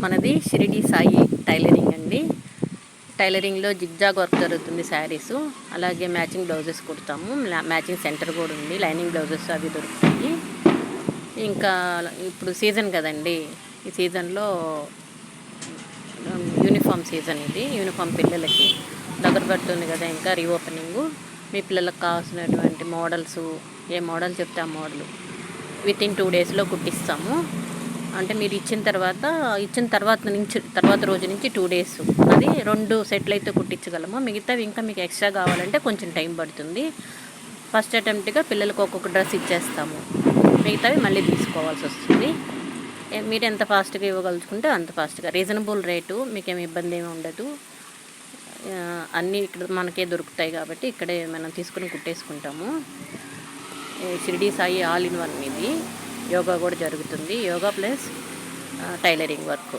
మనది షిరిడి సాయి టైలరింగ్ అండి. టైలరింగ్లో zigzag work జరుగుతుంది శారీస్. అలాగే మ్యాచింగ్ బ్లౌజెస్ కుడతాము. మ్యాచింగ్ సెంటర్ కూడా ఉంది. లైనింగ్ బ్లౌజెస్ అవి దొరుకుతాయి. ఇంకా ఇప్పుడు సీజన్ కదండి. ఈ సీజన్లో యూనిఫామ్ సీజన్ ఇది. యూనిఫామ్ పిల్లలకి దగ్గర పడుతుంది కదా ఇంకా రీఓపెనింగ్. మీ పిల్లలకు కావాల్సినటువంటి మోడల్స్ ఏ మోడల్ చెప్తే ఆ మోడల్. విత్ ఇన్ టూ డేస్లో కుట్టిస్తాము. అంటే మీరు ఇచ్చిన తర్వాత ఇచ్చిన తర్వాత నుంచి తర్వాత రోజు నుంచి టూ డేస్ అది రెండు సెట్లు అయితే కుట్టించగలము? మిగతావి ఇంకా మీకు ఎక్స్ట్రా కావాలంటే కొంచెం టైం పడుతుంది. ఫస్ట్ అటెంప్ట్గా పిల్లలకు ఒక్కొక్క డ్రెస్ ఇచ్చేస్తాము. మిగతావి మళ్ళీ తీసుకోవాల్సి వస్తుంది. మీరు ఎంత ఫాస్ట్గా ఇవ్వగలుచుకుంటే అంత ఫాస్ట్గా రీజనబుల్ రేటు మీకేమి ఇబ్బంది ఏమి ఉండదు. అన్నీ ఇక్కడ మనకే దొరుకుతాయి కాబట్టి ఇక్కడే మనం తీసుకుని కుట్టేసుకుంటాము. Shirdi Sai all in one ఇది యోగా కూడా జరుగుతుంది. Yoga plus tailoring work.